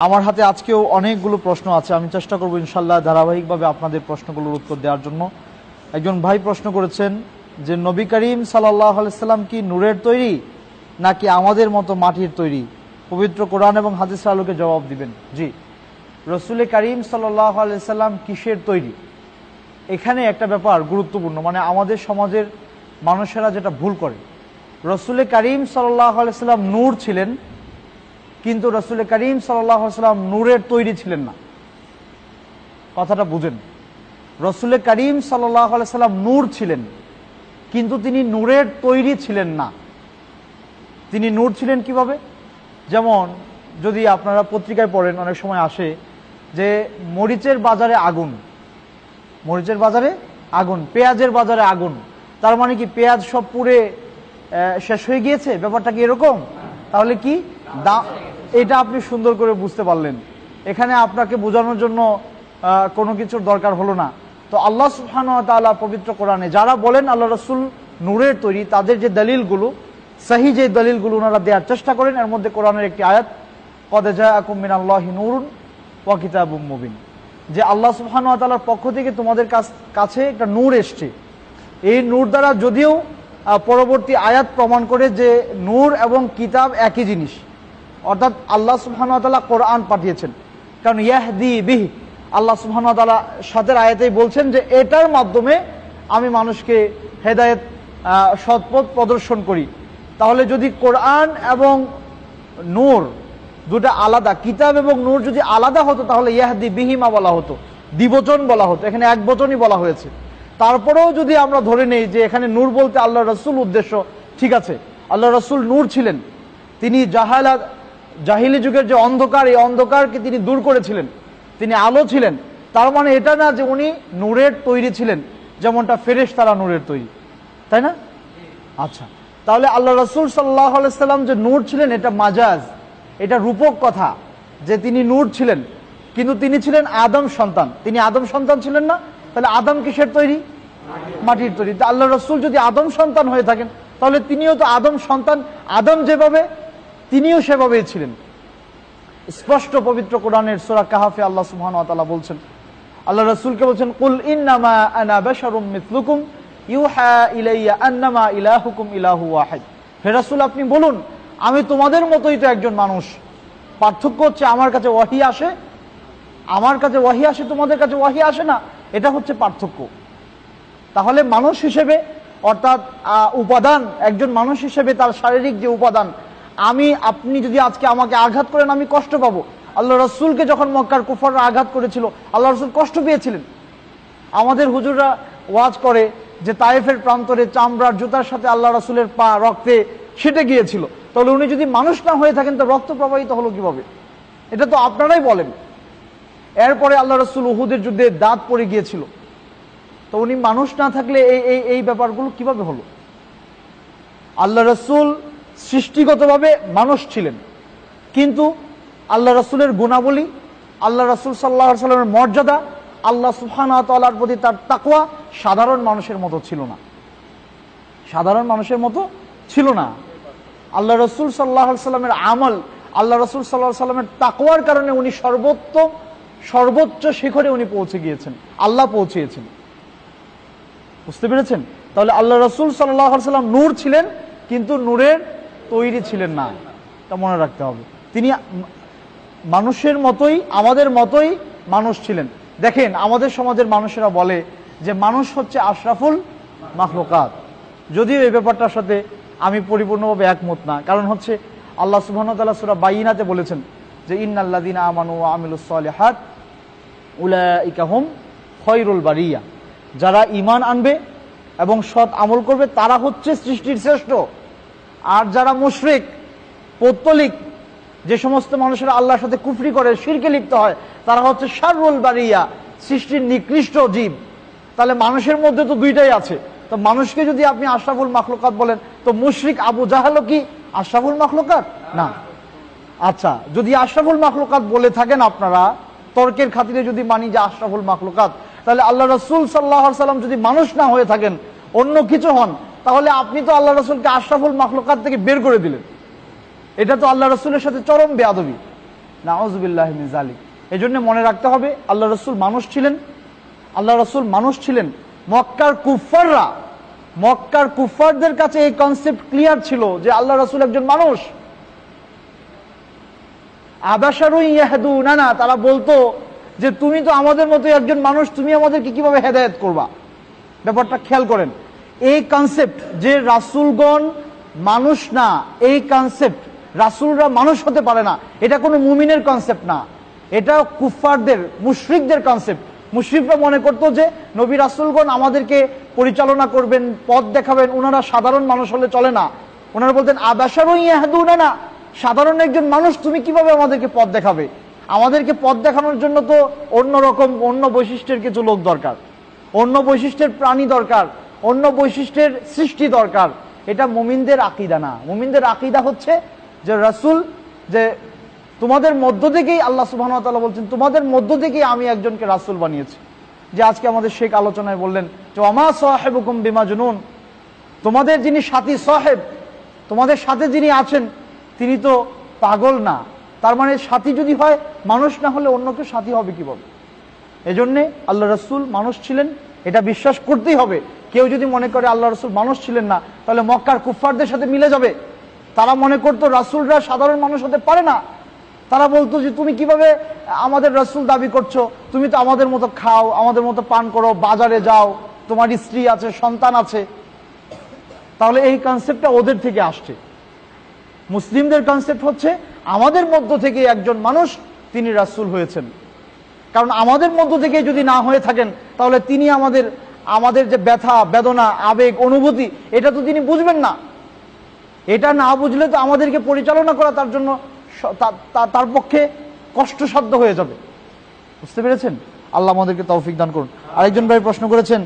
আমার হাতে আজকেও অনেকগুলো প্রশ্ন আছে। আমি চেষ্টা করব ইনশাল্লাহ ধারাবাহিকভাবে আপনাদের প্রশ্নগুলোর উত্তর দেওয়ার জন্য। একজন ভাই প্রশ্ন করেছেন যে, নবী করিম সাল্লাহ আলাইসাল্লাম কি নূরের তৈরি নাকি আমাদের মতো মাটির তৈরি? পবিত্র কোরআন এবং হাদিস আলোকে জবাব দিবেন। জি। রসুল করিম সাল্লাহ আলাইসাল্লাম কিসের তৈরি? এখানে একটা ব্যাপার গুরুত্বপূর্ণ। মানে আমাদের সমাজের মানুষেরা যেটা ভুল করে। রসুল করিম সাল্লাহ আলাইসাল্লাম নূর ছিলেন। কিন্তু রসুল করিম সাল্লাম নূরের তৈরি ছিলেন না। কথাটা বুঝেন। রসুল করিম সাল্লাম নূর ছিলেন কিন্তু তিনি নূরের তৈরি ছিলেন না। তিনি নূর ছিলেন কীভাবে? যেমন যদি আপনারা পত্রিকায় পড়েন অনেক সময় আসে যে মরিচের বাজারে আগুন। মরিচের বাজারে আগুন পেঁয়াজের বাজারে আগুন। তার মানে কি পেঁয়াজ সব আহ, শেষ হয়ে গিয়েছে? ব্যাপারটা কি এরকম? তাহলে কি এটা আপনি সুন্দর করে বুঝতে পারলেন। এখানে আপনাকে বোঝানোর জন্য কোনো কিছুর দরকার হলো না। তো আল্লাহ তাআলা পবিত্র কোরআনে যারা বলেন, আল্লাহ রসুল নূরের তৈরি, তাদের যে দলিলগুলো, সাহি যে দলিলগুলো ওনারা দেওয়ার চেষ্টা করেন, এর মধ্যে কোরআনের একটি আয়াত কদেজা আকুমিন আল্লাহ নুরুন ওয়া কিতাবুম মুবিন। যে আল্লাহ সুবহান তাআলার পক্ষ থেকে তোমাদের কাছে একটা নূর এসছে। এই নূর দ্বারা যদিও পরবর্তী আয়াত প্রমাণ করে যে নূর এবং কিতাব একই জিনিস। অর্থাৎ আল্লাহ সুবহান তাআলা কোরআন পাঠিয়েছেন। কারণ ইয়াহদি বিহি, আল্লাহ সুবহান তাআলা সাথের আয়াতেই বলছেন যে এটার মাধ্যমে আমি মানুষকে হেদায়েত সৎপথ প্রদর্শন করি। তাহলে যদি কোরআন এবং নূর দুটা আলাদা, কিতাব এবং নূর যদি আলাদা হতো, তাহলে ইয়াহদি বিহিমা বলা হতো, দ্বিবচন বলা হতো, এখানে এক বচনই বলা হয়েছে। তারপরেও যদি আমরা ধরে নেই যে এখানে নূর বলতে আল্লাহ রসুল উদ্দেশ্য, ঠিক আছে, আল্লাহ রসুল নূর ছিলেন। তিনি জাহালা জাহিলি যুগের যে অন্ধকার, এই অন্ধকারকে তিনি দূর করেছিলেন। তিনি আলো ছিলেন। তার মানে এটা না যে উনি নূরের তৈরি ছিলেন, যেমনটা ফেরেশ তারা নূরের তৈরি। তাই না? আচ্ছা। তাহলে আল্লাহ রসুল সাল্লাহ সাল্লাম যে নূর ছিলেন, এটা মাজাজ। এটা রূপক কথা যে তিনি নূর ছিলেন। কিন্তু তিনি ছিলেন আদম সন্তান। তিনি আদম সন্তান ছিলেন না? তাহলে আদম কিসের তৈরি? মাটির তৈরি। আল্লাহ রসুল যদি আদম সন্তান হয়ে থাকেন, তাহলে তিনিও তো আদম সন্তান। আদম যেভাবে তিনিও সেভাবেই ছিলেন। স্পষ্ট পবিত্র কোরআনের সোরা কাহাফে আল্লাহ সুহান তাআলা বলছেন, আল্লাহ রাসূলকে বলছেন, কুল ইন্নামা আনা বাশারুম মিথলুকুম ইউহা ইলাইয়া আন্নামা ইলাহুকুম ইলাহু ওয়াহিদ। হে রাসূল, আপনি বলুন, আমি তোমাদের মতোই তো একজন মানুষ। পার্থক্য হচ্ছে আমার কাছে ওয়াহি আসে, আমার কাছে ওয়াহি আসে, তোমাদের কাছে ওয়াহি আসে না, এটা হচ্ছে পার্থক্য। তাহলে মানুষ হিসেবে, অর্থাৎ উপাদান, একজন মানুষ হিসেবে তার শারীরিক যে উপাদান আমি, আপনি যদি আজকে আমাকে আঘাত করেন, আমি কষ্ট পাবো। আল্লাহ রসুলকে যখন মক্কার কুফাররা আঘাত করেছিল, আল্লাহ রসুল কষ্ট পেয়েছিলেন। আমাদের হুজুররা ওয়াজ করে যে তায়েফের প্রান্তরে চামড়ার জুতার সাথে আল্লাহ রসুলের পা রক্তে সেটে গিয়েছিল। তাহলে উনি যদি মানুষ না হয়ে থাকেন, তো রক্ত প্রবাহিত হলো কীভাবে? এটা তো আপনারাই বলেন। এরপরে আল্লাহ রসুল উহুদের যুদ্ধে দাঁত পড়ে গিয়েছিল। তো উনি মানুষ না থাকলে এই এই এই ব্যাপারগুলো কীভাবে হলো? আল্লাহ রসুল সৃষ্টিগতভাবে মানুষ ছিলেন। কিন্তু আল্লাহ রসুলের গুণাবলী, আল্লাহ রসুল সাল্লাহ সাল্লামের মর্যাদা, আল্লাহ তাল্লার প্রতি তার তাকুয়া সাধারণ মানুষের মতো ছিল না। সাধারণ মানুষের মতো ছিল না। আল্লাহ রসুল সাল্লাহ সাল্লামের আমল, আল্লাহ রসুল সাল্লাহ সাল্লামের তাকুয়ার কারণে উনি সর্বোত্তম সর্বোচ্চ শিখরে উনি পৌঁছে গিয়েছেন। আল্লাহ পৌঁছিয়েছেন বুঝতে পেরেছেন? তাহলে আল্লাহ রসুল সাল্লাহ সাল্লাম নূর ছিলেন, কিন্তু নূরের তৈরি ছিলেন না, তা মনে রাখতে হবে। তিনি মানুষের মতোই, আমাদের মতোই মানুষ ছিলেন। দেখেন, আমাদের সমাজের মানুষেরা বলে যে মানুষ হচ্ছে আশরাফুল মাখলুকাত। যদিও এই ব্যাপারটার সাথে আমি পরিপূর্ণভাবে একমত না, কারণ হচ্ছে আল্লাহ সুবহান তাআলা সূরা বাইনাতে বলেছেন যে, ইন্নাল্লাযীনা আমানু ওয়া আমিলুস সালিহাত উলাইকা হুম খয়রুল বারিয়া। যারা ঈমান আনবে এবং সৎ আমল করবে, তারা হচ্ছে সৃষ্টির শ্রেষ্ঠ। আর যারা মুশরিক, পৌত্তলিক, যে সমস্ত মানুষেরা আল্লাহর সাথে কুফরি করে শিরকে লিপ্ত হয়, তারা হচ্ছে শারুল বারিয়া, সৃষ্টির নিকৃষ্ট জীব। তাহলে মানুষের মধ্যে তো দুইটাই আছে। তো মানুষকে যদি আপনি আশরাফুল মাখলুকাত বলেন, তো মুশরিক আবু জাহালও কি? আশরাফুল মাখলুকাত? না। আচ্ছা যদি আশরাফুল মাখলুকাত বলে থাকেন আপনারা, তর্কের খাতিরে যদি মানি যে আশরাফুল মাখলুকাত, তাহলে আল্লাহ রসুল সাল্লাহ সাল্লাম যদি মানুষ না হয়ে থাকেন, অন্য কিছু হন তাহলে আপনি তো আল্লাহ রসুলকে আশরাফুল মাখলুকাত থেকে বের করে দিলেন। এটা তো আল্লাহ রসুলের সাথে চরম বেয়াদবি। নাওজবিল্লাহ মিজালিক এই জন্য মনে রাখতে হবে, আল্লাহ রসুল মানুষ ছিলেন। আল্লাহ রসুল মানুষ ছিলেন। মক্কার কুফাররা মক্কার কুফারদের কাছে এই কনসেপ্ট ক্লিয়ার ছিল যে আল্লাহ রসুল একজন মানুষ। ইয়াহাদু না না তারা বলতো যে, তুমি তো আমাদের মতো একজন মানুষ, তুমি আমাদেরকে কীভাবে হেদায়েত করবা? ব্যাপারটা খেয়াল করেন। এই কনসেপ্ট যে রাসুলগণ মানুষ না, এই কনসেপ্ট রাসুলরা মানুষ হতে পারে না, এটা কোনো মুমিনের কনসেপ্ট না। এটা কুফফারদের, মুশরিকদের কনসেপ্ট মুশরিকরা মনে করতো যে নবী রাসুলগণ আমাদেরকে পরিচালনা করবেন, পথ দেখাবেন ওনারা সাধারণ মানুষ হলে চলে না। ওনারা বলতেন আবাসারও ইয়াহাদু না না, সাধারণ একজন মানুষ তুমি কীভাবে আমাদেরকে পথ দেখাবে? আমাদেরকে পথ দেখানোর জন্য তো অন্য রকম, অন্য বৈশিষ্ট্যের কিছু লোক দরকার। অন্য বৈশিষ্ট্যের প্রাণী দরকার। অন্য বৈশিষ্ট্যের সৃষ্টি দরকার। এটা মুমিনদের আকিদা না। মুমিনদের আকিদা হচ্ছে যে রাসূল, যে তোমাদের মধ্য থেকেই আল্লাহ সুবহান বলছেন, তোমাদের মধ্য থেকেই আমি একজনকে রাসূল বানিয়েছি। যে আজকে আমাদের শেখ আলোচনায় বললেন যে অমা সাহেবুকুম বিমা জুনুন তোমাদের যিনি সাথী সাহেব, তোমাদের সাথে যিনি আছেন, তিনি তো পাগল না। তার মানে সাথী যদি হয়, মানুষ না হলে অন্য কেউ সাথী হবে কীভাবে? এজন্যে আল্লাহ রসুল মানুষ ছিলেন, এটা বিশ্বাস করতেই হবে। কেউ যদি মনে করে আল্লাহ রসুল মানুষ ছিলেন না, তাহলে মক্কার কুফফারদের সাথে মিলে যাবে। তারা মনে করতো রাসুলরা সাধারণ মানুষ হতে পারে না। তারা বলতো যে, তুমি কীভাবে আমাদের রসুল দাবি করছ? তুমি তো আমাদের মতো খাও, আমাদের মতো পান করো, বাজারে যাও, তোমার স্ত্রী আছে, সন্তান আছে। তাহলে এই কনসেপ্টটা ওদের থেকে আসছে। মুসলিমদের কনসেপ্ট হচ্ছে, আমাদের মধ্য থেকে একজন মানুষ তিনি রাসূল হয়েছেন। কারণ আমাদের মধ্য থেকে যদি না হয়ে থাকেন, তাহলে তিনি আমাদের আমাদের যে ব্যথা, বেদনা, আবেগ, অনুভূতি, এটা তো তিনি বুঝবেন না। এটা না বুঝলে তো আমাদেরকে পরিচালনা করা তার জন্য তার পক্ষে কষ্টসাধ্য হয়ে যাবে। বুঝতে পেরেছেন? আল্লাহ আমাদেরকে তৌফিক দান করুন। আরেকজন ভাই প্রশ্ন করেছেন